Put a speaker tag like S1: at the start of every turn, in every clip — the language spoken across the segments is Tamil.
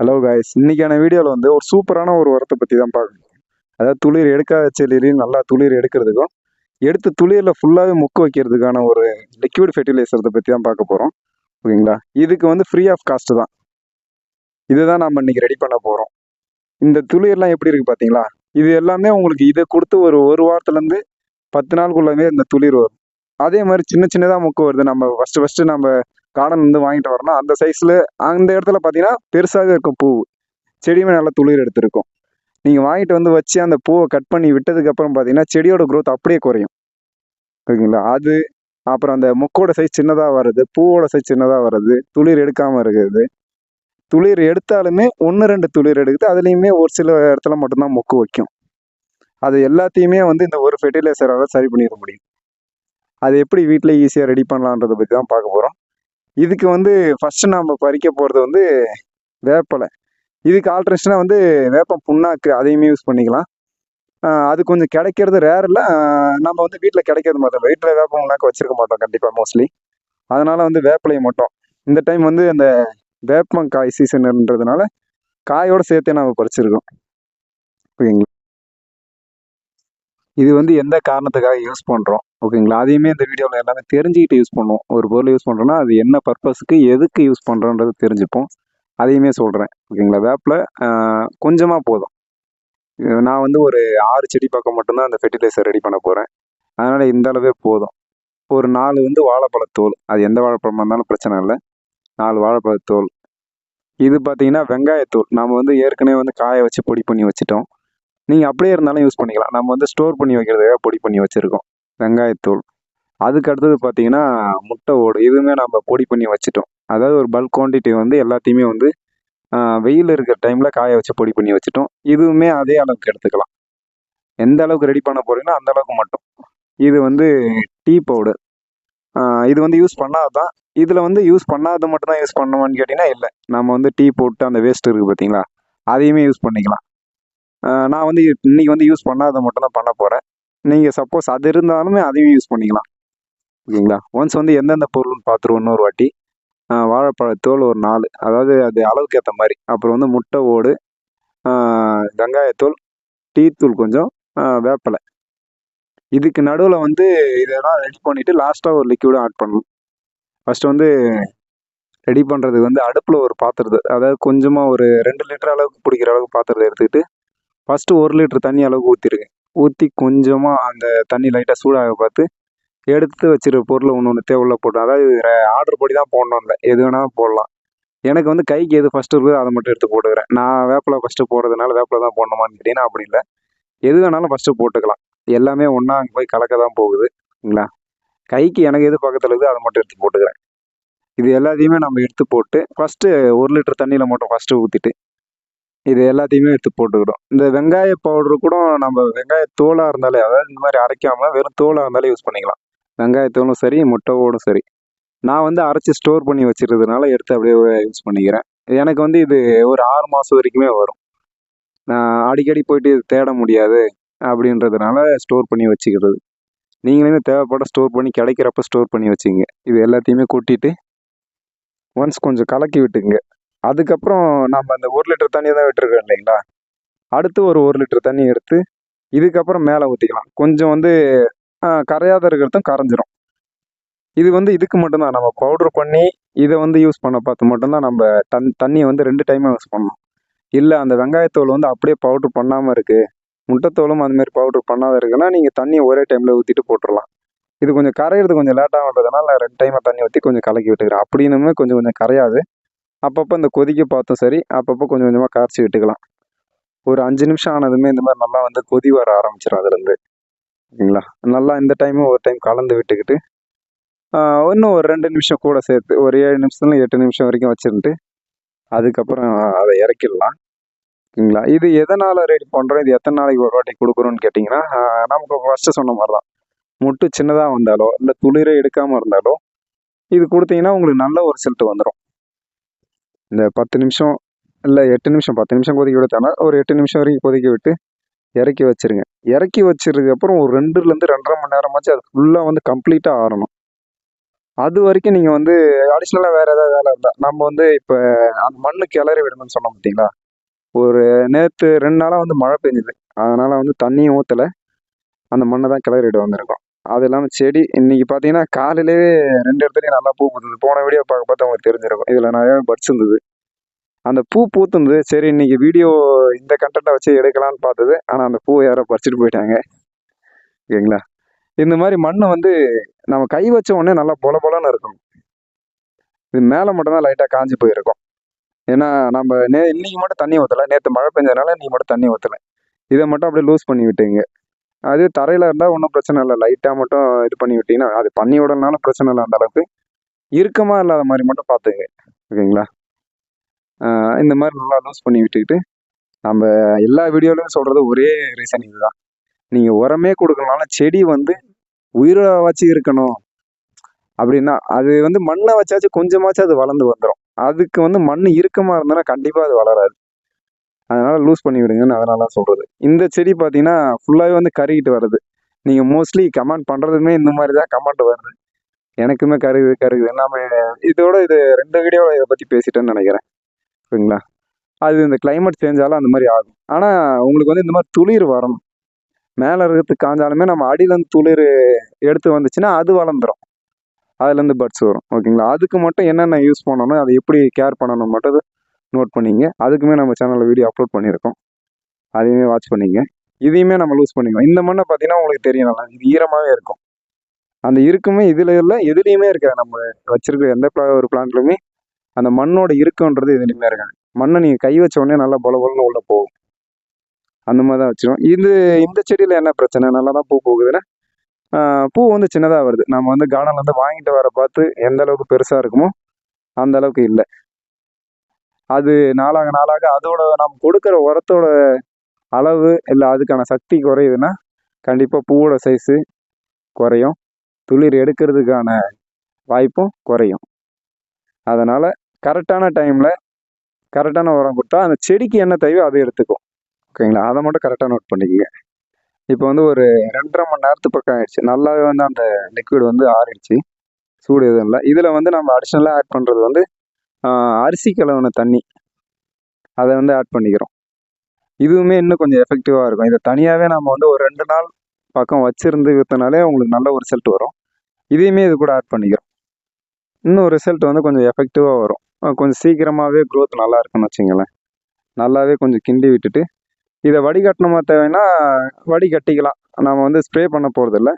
S1: ஹலோ காய்ஸ் இன்னைக்கான வீடியோவில் வந்து ஒரு சூப்பரான ஒரு உரத்தை பற்றி தான் பார்க்கணும் அதாவது துளிர் எடுக்காத செடியிலையும் நல்லா துளிர் எடுக்கிறதுக்கும் எடுத்து துளிரில் ஃபுல்லாகவே முக்கு வைக்கிறதுக்கான ஒரு லிக்விட் ஃபெர்டிலைசரத்தை பற்றி தான் பார்க்க போகிறோம் ஓகேங்களா? இதுக்கு வந்து ஃப்ரீ ஆஃப் காஸ்ட் தான். இதுதான் நம்ம இன்றைக்கி ரெடி பண்ண போகிறோம் இந்த துளிர்லாம் எப்படி இருக்குது பார்த்தீங்களா இது எல்லாமே உங்களுக்கு இதை கொடுத்து ஒரு ஒரு வாரத்துலேருந்து பத்து நாளுக்குள்ளவே இந்த துளிர் வரும். அதே மாதிரி சின்ன சின்னதாக முக்கு வருது. நம்ம ஃபஸ்ட்டு ஃபஸ்ட்டு நம்ம கார்டன் வந்து வாங்கிட்டு வரணும். அந்த சைஸில் அந்த இடத்துல பார்த்தீங்கன்னா பெருசாக இருக்கும் பூ செடியுமே நல்லா துளிர் எடுத்திருக்கும். நீங்கள் வாங்கிட்டு வந்து வச்சு அந்த பூவை கட் பண்ணி விட்டதுக்கப்புறம் பார்த்தீங்கன்னா செடியோட க்ரோத் அப்படியே குறையும். ஓகேங்களா அது அப்புறம் அந்த முக்கோட சைஸ் சின்னதாக வர்றது பூவோட சைஸ் சின்னதாக வர்றது துளிர் எடுக்காமல் இருக்கிறது. துளிர் எடுத்தாலுமே ஒன்று ரெண்டு துளிர் எடுக்குது. அதுலேயுமே ஒரு சில இடத்துல மட்டும்தான் மொக்கு வைக்கும். அது எல்லாத்தையுமே வந்து இந்த ஒரு ஃபெர்டிலைசரால் சரி பண்ணிட முடியும். அது எப்படி வீட்டில் ஈஸியாக ரெடி பண்ணலான்றதை பற்றி தான் பார்க்க போகிறோம் இதுக்கு வந்து ஃபஸ்ட்டு நம்ம பறிக்க போகிறது வந்து வேப்பலை. இதுக்கு ஆல்ட்ரேஷனாக வந்து வேப்பம் புண்ணாக்கு அதையுமே யூஸ் பண்ணிக்கலாம். அது கொஞ்சம் கிடைக்கிறது ரேர் இல்லை. நம்ம வந்து வீட்டில் கிடைக்கிறது மாட்டோம் வீட்டில் வேப்பம் புண்ணாக்கு வச்சிருக்க மாட்டோம் கண்டிப்பாக மோஸ்ட்லி அதனால் வந்து வேப்பிலையை மட்டும். இந்த டைம் வந்து அந்த வேப்பங்காய் சீசன்ன்றதுனால காயோட சேர்த்தே நம்ம பறிச்சிருக்கோம். ஓகேங்களா இது வந்து எந்த காரணத்துக்காக யூஸ் பண்ணுறோம் ஓகேங்களா அதையுமே இந்த வீடியோவில் எல்லாமே தெரிஞ்சுக்கிட்டு யூஸ் பண்ணுவோம். ஒரு பொருள் யூஸ் பண்ணுறோன்னா அது என்ன பர்பஸ்க்கு எதுக்கு யூஸ் பண்ணுறோன்றது தெரிஞ்சுப்போம். அதையுமே சொல்கிறேன் ஓகேங்களா வேப்பில் கொஞ்சமாக போதும். நான் வந்து ஒரு ஆறு செடி பக்கம் மட்டும்தான் அந்த ஃபெர்டிலைசர் ரெடி பண்ண போகிறேன் அதனால் இந்த அளவே போதும். ஒரு நாலு வந்து வாழைப்பழத்தோல். அது எந்த வாழைப்பழமாக இருந்தாலும் பிரச்சனை இல்லை. நாலு வாழைப்பழத்தோல். இது பார்த்தீங்கன்னா வெங்காயத்தூள் நம்ம வந்து ஏற்கனவே வந்து காய வச்சு பொடி பண்ணி வச்சுட்டோம். நீங்கள் அப்படியே இருந்தாலும் யூஸ் பண்ணிக்கலாம். நம்ம வந்து ஸ்டோர் பண்ணி வைக்கிறதுக்காக பொடி பண்ணி வச்சுருக்கோம். வெங்காயத்தூள் அதுக்கு அடுத்தது பார்த்தீங்கன்னா முட்டை ஓடு. இதுவுமே நம்ம பொடி பண்ணி வச்சுட்டோம். அதாவது ஒரு பல்க் குவான்டிட்டி வந்து எல்லாத்தையுமே வந்து வெயில் இருக்கிற டைமில் காய வச்சு பொடி பண்ணி வச்சுட்டோம். இதுவுமே அதே அளவுக்கு எடுத்துக்கலாம். எந்த அளவுக்கு ரெடி பண்ண போகிறீங்களோ அந்த அளவுக்கு மட்டும். இது வந்து டீ பவுடர் இது வந்து யூஸ் பண்ணாதான் இதில் வந்து யூஸ் பண்ணாத மட்டும் தான் யூஸ் பண்ணுவான்னு கேட்டிங்கன்னா இல்லை. நம்ம வந்து டீ போட்டு அந்த வேஸ்ட் இருக்குது பார்த்தீங்களா அதையுமே யூஸ் பண்ணிக்கலாம். நான் வந்து இன்னைக்கு வந்து யூஸ் பண்ணாத மட்டும் தான் பண்ண போகிறேன் நீங்கள் சப்போஸ் அது இருந்தாலுமே அதையும் யூஸ் பண்ணிக்கலாம். ஓகேங்களா? ஒன்ஸ் வந்து எந்தெந்த பொருள்னு பார்த்துருவோம் இன்னொரு வாட்டி. ஆஹ் வாழைப்பழத்தோல் ஒரு நாலு. அதாவது அது அளவுக்கு ஏற்ற மாதிரி. அப்புறம் வந்து முட்டை ஓடு வெங்காயத்தோல் வெங்காயத்தூள் டீத்தூள் கொஞ்சம் வேப்பலை வேப்பிலை. இதுக்கு நடுவில் வந்து இதெல்லாம் ரெடி பண்ணிவிட்டு லாஸ்ட்டாக ஒரு லிக்விடும் ஆட் பண்ணணும். ஃபஸ்ட்டு வந்து ரெடி பண்ணுறதுக்கு வந்து அடுப்பில் ஒரு பாத்திரத்தை அதாவது கொஞ்சமாக ஒரு ரெண்டு லிட்டர் அளவுக்கு பிடிக்கிற அளவுக்கு பாத்திரத்தை எடுத்துக்கிட்டு ஃபஸ்ட்டு ஒரு லிட்டர் தண்ணி அளவுக்கு ஊற்றிருக்கேன் ஊற்றி கொஞ்சமாக அந்த தண்ணி லைட்டாக சூடாக பார்த்து எடுத்து வச்சிருக்க பொருளை ஒன்று ஒன்று தேவையில்ல போட்டோம் அதாவது ஆர்டர் படி தான் போடணும் இல்லை எது வேணாலும் போடலாம். எனக்கு வந்து கைக்கு எது ஃபஸ்ட்டு இருக்குதோ அதை மட்டும் எடுத்து போட்டுக்கிறேன். நான் வேப்பில் ஃபஸ்ட்டு போடுறதுனால வேப்பில் தான் போடணுமான்னு கேட்டிங்கன்னா அப்படி இல்லை. எது வேணாலும் ஃபஸ்ட்டு போட்டுக்கலாம். எல்லாமே ஒன்றா அங்கே போய் கலக்க தான் போகுது. சரிங்களா கைக்கு எனக்கு எது பக்கத்தில் இருக்குது அதை மட்டும் எடுத்து போட்டுக்கிறேன். இது எல்லாத்தையுமே நம்ம எடுத்து போட்டு ஃபஸ்ட்டு ஒரு லிட்டர் தண்ணியில் மட்டும் ஃபஸ்ட்டு ஊற்றிட்டு இது எல்லாத்தையுமே எடுத்து போட்டுக்கிறோம். இந்த வெங்காய பவுடர் கூட நம்ம வெங்காய தோலாக இருந்தாலே அதாவது இந்த மாதிரி அரைக்காமல் வெறும் தோலாக இருந்தாலே யூஸ் பண்ணிக்கலாம். வெங்காயத்தோலும் சரி முட்டைவோடும் சரி. நான் வந்து அரைச்சி ஸ்டோர் பண்ணி வச்சுருக்கிறதுனால எடுத்து அப்படியே யூஸ் பண்ணிக்கிறேன். எனக்கு வந்து இது ஒரு ஆறு மாதம் வரைக்குமே வரும். நான் அடிக்கடி போயிட்டு இது தேட முடியாது அப்படின்றதுனால ஸ்டோர் பண்ணி வச்சுக்கிறது. நீங்களே தேவைப்பட ஸ்டோர் பண்ணி கிடைக்கிறப்ப ஸ்டோர் பண்ணி வச்சுங்க. இது எல்லாத்தையுமே கொட்டிட்டு ஒன்ஸ் கொஞ்சம் கலக்கி விட்டுங்க அதுக்கப்புறம் நம்ம அந்த ஒரு லிட்டர் தண்ணி தான் விட்டுருக்கோம் இல்லைங்களா? அடுத்து ஒரு ஒரு லிட்டர் தண்ணி எடுத்து இதுக்கப்புறம் மேலே ஊற்றிக்கலாம் கொஞ்சம் வந்து கரையாத இருக்கிறதும் கரைஞ்சிரும். இது வந்து இதுக்கு மட்டும்தான். நம்ம பவுடர் பண்ணி இதை வந்து யூஸ் பண்ண பார்த்து மட்டும்தான் நம்ம தன் தண்ணியை வந்து ரெண்டு டைமாக யூஸ் பண்ணணும். இல்லை அந்த வெங்காயத்தோல் வந்து அப்படியே பவுட்ரு பண்ணாமல் இருக்குது முட்டைத்தோலும் அதுமாரி பவுட்ரு பண்ணாத இருக்குன்னா நீங்கள் தண்ணியை ஒரே டைமில் ஊற்றிட்டு போட்டுடலாம் இது கொஞ்சம் கரையிறது கொஞ்சம் லேட்டாகன்றதுனால நான் ரெண்டு டைமாக தண்ணி ஊற்றி கொஞ்சம் கலக்கி விட்டுக்கிறேன். அப்படின்னுமே கொஞ்சம் கொஞ்சம் கரையாது. அப்பப்போ இந்த கொதிக்க பார்த்தும் சரி அப்பப்போ கொஞ்சம் கொஞ்சமாக கரைச்சி விட்டுக்கலாம். ஒரு அஞ்சு நிமிஷம் ஆனதுமே இந்த மாதிரி நல்லா வந்து கொதி வர ஆரம்பிச்சிடும் அதுலேருந்து. ஓகேங்களா நல்லா இந்த டைமும் ஒரு டைம் கலந்து விட்டுக்கிட்டு இன்னும் ஒரு ரெண்டு நிமிஷம் கூட சேர்த்து ஒரு ஏழு நிமிஷத்துல எட்டு நிமிஷம் வரைக்கும் வச்சுருந்துட்டு அதுக்கப்புறம் அதை இறக்கிடலாம். ஓகேங்களா இது எதனால் ரெடி பண்ணுறோம் இது எத்தனை நாளைக்கு ஒரு வாட்டி கொடுக்குறோன்னு கேட்டிங்கன்னா நமக்கு ஃபஸ்ட்டு சொன்ன மாதிரி தான் முட்டு சின்னதாக வந்தாலோ இல்லை துளிரே எடுக்காமல் இருந்தாலோ இது கொடுத்தீங்கன்னா உங்களுக்கு நல்ல ஒரு ரிசல்ட் வந்துடும் இந்த பத்து நிமிஷம் இல்லை எட்டு நிமிஷம் பத்து நிமிஷம் கொதிக்க விடுத்தானா ஒரு எட்டு நிமிஷம் வரைக்கும் கொதிக்க விட்டு இறக்கி வச்சிருங்க. இறக்கி வச்சிருக்க அப்புறம் ஒரு ரெண்டுலேருந்து ரெண்டரை மணி நேரமாச்சு அது ஃபுல்லாக வந்து கம்ப்ளீட்டாக ஆறணும். அது வரைக்கும் நீங்கள் வந்து அடிஷ்னலாக வேறு ஏதாவது வேலை இருந்தால் நம்ம வந்து இப்போ அந்த மண்ணு கிளறி விடணும்னு சொன்னோம் பார்த்தீங்களா ஒரு நேற்று ரெண்டு நாளாக வந்து மழை பெஞ்சுது. அதனால் வந்து தண்ணியும் ஊற்றலை அந்த மண்ணை தான் கிளறிட்டு வந்திருக்கோம். அது இல்லாமல் செடி இன்னைக்கு பார்த்தீங்கன்னா காலையிலேயே ரெண்டு இடத்துலையும் நல்லா பூ பூத்துது. போன வீடியோ பார்க்க பார்த்து அவங்களுக்கு தெரிஞ்சிருக்கும். இதில் நிறையா பட்ஸ் இருந்தது. அந்த பூ பூத்துருந்தது சரி இன்னைக்கு வீடியோ இந்த கண்டென்ட்டை வச்சு எடுக்கலாம்னு பார்த்தது. ஆனால் அந்த பூ யாரோ பறிச்சுட்டு போயிட்டாங்க. ஓகேங்களா? இந்த மாதிரி மண்ணை வந்து நம்ம கை வச்ச உடனே நல்லா பொல பொலன்னு இருக்கும். இது மேலே மட்டும்தான் லைட்டாக காஞ்சி போயிருக்கும். ஏன்னா நம்ம நே இன்னைக்கு மட்டும் தண்ணி ஊற்றலை நேற்று மழை பெஞ்சதுனால இன்னைக்கு மட்டும் தண்ணி ஊற்றலை இதை மட்டும் அப்படியே லூஸ் பண்ணி விட்டுங்க. அது தரையில் இருந்தால் ஒன்றும் பிரச்சனை இல்லை. லைட்டாக மட்டும் இது பண்ணி விட்டீங்கன்னா அது பண்ணி விடலனாலும் பிரச்சனை இல்லை அந்த அளவுக்கு. இறுக்கமாக இல்லாத மாதிரி மட்டும் பார்த்துங்க. ஓகேங்களா? இந்த மாதிரி நல்லா லூஸ் பண்ணி விட்டுக்கிட்டு நம்ம எல்லா வீடியோலையும் சொல்கிறது ஒரே ரீசன் இதுதான். நீங்கள் உரமே கொடுக்கலனாலும் செடி வந்து உயிரை வச்சு இருக்கணும். அப்படின்னா அது வந்து மண்ணை வச்சாச்சும் கொஞ்சமாச்சும் அது வளர்ந்து வந்துடும் அதுக்கு வந்து மண் இறுக்கமாக இருந்ததுன்னா கண்டிப்பாக அது வளராது. அதனால் லூஸ் பண்ணி விடுங்கன்னு அதனால சொல்கிறது இந்த செடி பார்த்தீங்கன்னா ஃபுல்லாகவே வந்து கருகிட்டு வருது. நீங்கள் மோஸ்ட்லி கமெண்ட் பண்ணுறதுமே இந்த மாதிரி தான் கமெண்ட் வருது. எனக்குமே கருகுது கருகுது. நம்ம இதோட இது ரெண்டு வீடியோவில் இதை பற்றி பேசிட்டேன்னு நினைக்கிறேன். சரிங்களா? அது இந்த கிளைமேட் சேஞ்சாலும் அந்த மாதிரி ஆகும். ஆனால் உங்களுக்கு வந்து இந்த மாதிரி துளிர் வரணும். மேலே இருக்கிறது காஞ்சாலுமே நம்ம அடியிலேருந்து துளிர் எடுத்து வந்துச்சுன்னா அது வளர்ந்துரும். அதுலேருந்து பட்ஸ் வரும். ஓகேங்களா? அதுக்கு மட்டும் என்னென்ன யூஸ் பண்ணணும்? அதை எப்படி கேர் பண்ணணும் மட்டும் நோட் பண்ணிங்க. அதுக்குமே நம்ம சேனலில் வீடியோ அப்லோட் பண்ணியிருக்கோம். அதையுமே வாட்ச் பண்ணிங்க. இதையுமே நம்ம லூஸ் பண்ணிக்கலாம். இந்த மண்ணை பார்த்தீங்கன்னா உங்களுக்கு தெரியும் நல்லா. இது ஈரமாகவே இருக்கும். அந்த இருக்குமே இதில் இல்லை எதுலேயுமே இருக்காது. நம்ம வச்சுருக்க எந்த pla- ஒரு பிளான்ட்லையுமே அந்த மண்ணோட இருக்குன்றது எதுலேயுமே இருக்காது. மண்ணை நீங்கள் கை வச்ச உடனே நல்லா பொல பொலன்னு உள்ளே போகும். அந்த மாதிரி தான் வச்சிடும் இது இந்த செடியில் என்ன பிரச்சனை? நல்லா தான் பூ போகுதுன்னா பூ வந்து சின்னதாக வருது. நம்ம வந்து கார்டனில் வந்து வாங்கிட்டு வர பார்த்து எந்த அளவுக்கு பெருசாக இருக்குமோ அந்த அளவுக்கு இல்லை. அது நாளாக நாளாக அதோட நம்ம கொடுக்குற உரத்தோட அளவு இல்லை அதுக்கான சக்தி குறையுதுன்னா கண்டிப்பாக பூவோட சைஸு குறையும். துளிர் எடுக்கிறதுக்கான வாய்ப்பும் குறையும். அதனால் கரெக்டான டைமில் கரெக்டான உரம் கொடுத்தா அந்த செடிக்கு என்ன தேவையோ அதை எடுத்துக்கும். ஓகேங்களா அதை மட்டும் கரெக்டாக நோட் பண்ணிக்கங்க. இப்போ வந்து ஒரு ரெண்டரை மணி நேரத்து பக்கம் ஆயிடுச்சு. நல்லாவே வந்து அந்த லிக்விட் வந்து ஆறிடுச்சு. சூடு எதுவும் இல்லை. இதில் வந்து நம்ம அடிஷ்னலாக ஆட் பண்ணுறது வந்து அரிசி கலவுன தண்ணி. அதை வந்து ஆட் பண்ணிக்கிறோம். இதுவுமே இன்னும் கொஞ்சம் எஃபெக்டிவாக இருக்கும். இதை தனியாகவே நம்ம வந்து ஒரு ரெண்டு நாள் பக்கம் வச்சுருந்து விற்றனாலே உங்களுக்கு நல்ல ஒரு ரிசல்ட் வரும். இதையுமே இது கூட ஆட் பண்ணிக்கிறோம். இன்னும் ரிசல்ட் வந்து கொஞ்சம் எஃபெக்டிவாக வரும். கொஞ்சம் சீக்கிரமாகவே க்ரோத் நல்லா இருக்குன்னு வச்சுங்களேன். நல்லாவே கொஞ்சம் கிண்டி விட்டுட்டு இதை வடிகட்டணுமா தேவைன்னா வடிகட்டிக்கலாம். நம்ம வந்து ஸ்ப்ரே பண்ண போகிறதில்ல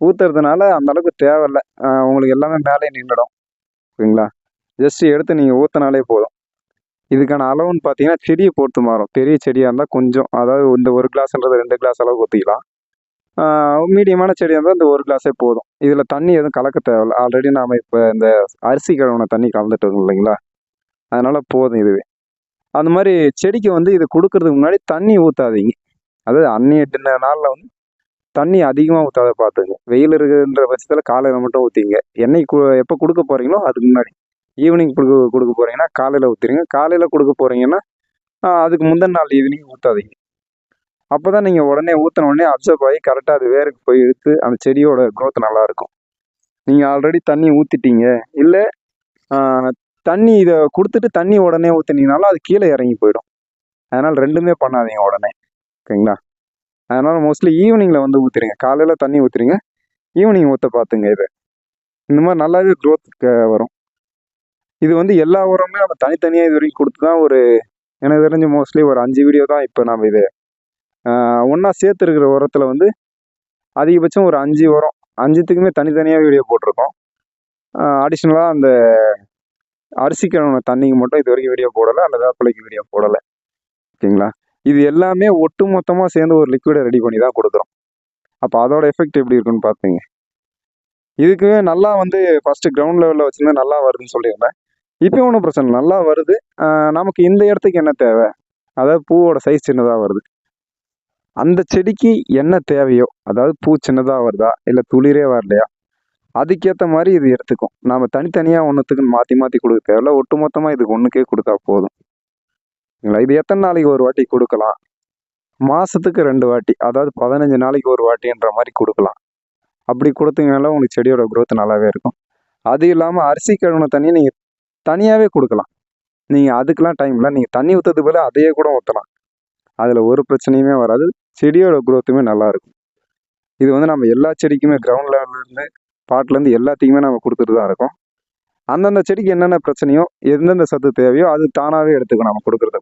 S1: ஊற்றுறதுனால அந்தளவுக்கு தேவையில்லை. தேவையில்ல உங்களுக்கு எல்லாமே மேலே நின்றுடும். ஓகேங்களா ஜஸ்ட் எடுத்து நீங்கள் ஊற்றினாலே போதும். இதுக்கான அளவுன்னு பார்த்தீங்கன்னா செடியை பொறுத்து மாறும். பெரிய செடியாக இருந்தால் கொஞ்சம் அதாவது இந்த ஒரு கிளாஸ்ன்றது ரெண்டு கிளாஸ் அளவுக்கு ஊற்றிக்கலாம் மீடியமான செடியாக இருந்தால் இந்த ஒரு கிளாஸே போதும். இதில் தண்ணி எதுவும் கலக்க தேவையில்ல. ஆல்ரெடி நாம் இப்போ இந்த அரிசி கழுவுன தண்ணி கலந்துட்டு இருக்கோம் இல்லைங்களா? அதனால் போதும் இதுவே. அந்த மாதிரி செடிக்கு வந்து இது கொடுக்கறதுக்கு முன்னாடி தண்ணி ஊற்றாதீங்க அதாவது அன்னி எட்டு நாளில் வந்து தண்ணி அதிகமாக ஊற்றாத பார்த்துங்க வெயில் இருக்குன்ற பட்சத்தில் காலையில் மட்டும் ஊற்றிங்க என்னைக்கு எப்போ கொடுக்க போகிறீங்களோ அதுக்கு முன்னாடி. ஈவினிங் கொடுக்க கொடுக்க போகிறீங்கன்னா காலையில் ஊற்றிடுங்க காலையில் கொடுக்க போகிறீங்கன்னா அதுக்கு முந்தின நாள் ஈவினிங் ஊற்றாதீங்க அப்போ தான் நீங்கள் உடனே ஊற்றின உடனே அப்சர்வ் ஆகி கரெக்டாக அது வேருக்கு போய் இழுத்து அந்த செடியோட க்ரோத் நல்லாயிருக்கும் நீங்கள் ஆல்ரெடி தண்ணி ஊற்றிட்டீங்க இல்லை தண்ணி இதை கொடுத்துட்டு தண்ணி உடனே ஊற்றுனீங்கனாலும் அது கீழே இறங்கி போயிடும். அதனால் ரெண்டுமே பண்ணாதீங்க உடனே. ஓகேங்களா? அதனால் மோஸ்ட்லி ஈவினிங்கில் வந்து ஊற்றுறீங்க காலையில் தண்ணி ஊற்றுறீங்க ஈவினிங் ஊற்ற பார்த்துங்க இது. இந்த மாதிரி நல்லாவே க்ரோத் வரும். இது வந்து எல்லா உரமுமே நம்ம தனித்தனியாக இது வரைக்கும் கொடுத்து தான் ஒரு எனக்கு தெரிஞ்சு மோஸ்ட்லி ஒரு அஞ்சு வீடியோ தான் இப்போ நம்ம இது ஒன்றா சேர்த்துருக்கிற உரத்தில் வந்து அதிகபட்சம் ஒரு அஞ்சு உரம் அஞ்சுத்துக்குமே தனித்தனியாக வீடியோ போட்டிருக்கோம். அடிஷ்னலாக அந்த அரிசி கழுவுன தண்ணிக்கு மட்டும் இது வரைக்கும் வீடியோ போடலை அந்த வேப்பிலைக்கு வீடியோ போடலை. ஓகேங்களா? இது எல்லாமே ஒட்டு மொத்தமாக சேர்ந்து ஒரு லிக்விடை ரெடி பண்ணி தான் கொடுக்குறோம். அப்போ அதோட எஃபெக்ட் எப்படி இருக்குன்னு பார்ப்பீங்க இதுக்கு நல்லா வந்து ஃபஸ்ட்டு கிரவுண்ட் லெவலில் வச்சுருந்தா நல்லா வருதுன்னு சொல்லியிருந்தேன். இப்போ ஒன்றும் பிரச்சனை நல்லா வருது. நமக்கு இந்த இடத்துக்கு என்ன தேவை? அதாவது பூவோட சைஸ் சின்னதாக வருது. அந்த செடிக்கு என்ன தேவையோ அதாவது பூ சின்னதாக வருதா இல்லை துளிரே வரலையா அதுக்கேற்ற மாதிரி இது எடுத்துக்கும். நாம் தனித்தனியாக ஒன்றுத்துக்கு மாற்றி மாற்றி கொடுக்க தேவையில்ல. ஒட்டு மொத்தமாக இதுக்கு ஒன்றுக்கே கொடுத்தா போதும். இது எத்தனை நாளைக்கு ஒரு வாட்டி கொடுக்கலாம்? மாதத்துக்கு ரெண்டு வாட்டி அதாவது பதினஞ்சு நாளைக்கு ஒரு வாட்டின்ற மாதிரி கொடுக்கலாம். அப்படி கொடுத்தீங்கனால உங்களுக்கு செடியோட குரோத் நல்லாவே இருக்கும். அது இல்லாமல் அரிசி கழுவுன தண்ணி நீங்கள் தனியாகவே கொடுக்கலாம். நீங்கள் அதுக்கெலாம் டைம் இல்லை. நீங்கள் தண்ணி ஊற்றுறது போல் அதையே கூட ஊற்றலாம் அதில் ஒரு பிரச்சனையுமே வராது. செடியோட குரோத்துமே நல்லாயிருக்கும் இது வந்து நம்ம எல்லா செடிக்குமே கிரவுண்ட் லெவல்லேருந்து பாட்டிலேருந்து எல்லாத்தையுமே நம்ம கொடுத்துட்டு தான் இருக்கோம். அந்தந்த செடிக்கு என்னென்ன பிரச்சனையோ எந்தெந்த சத்து தேவையோ அது தானாகவே எடுத்துக்கணும் நம்ம கொடுக்குறத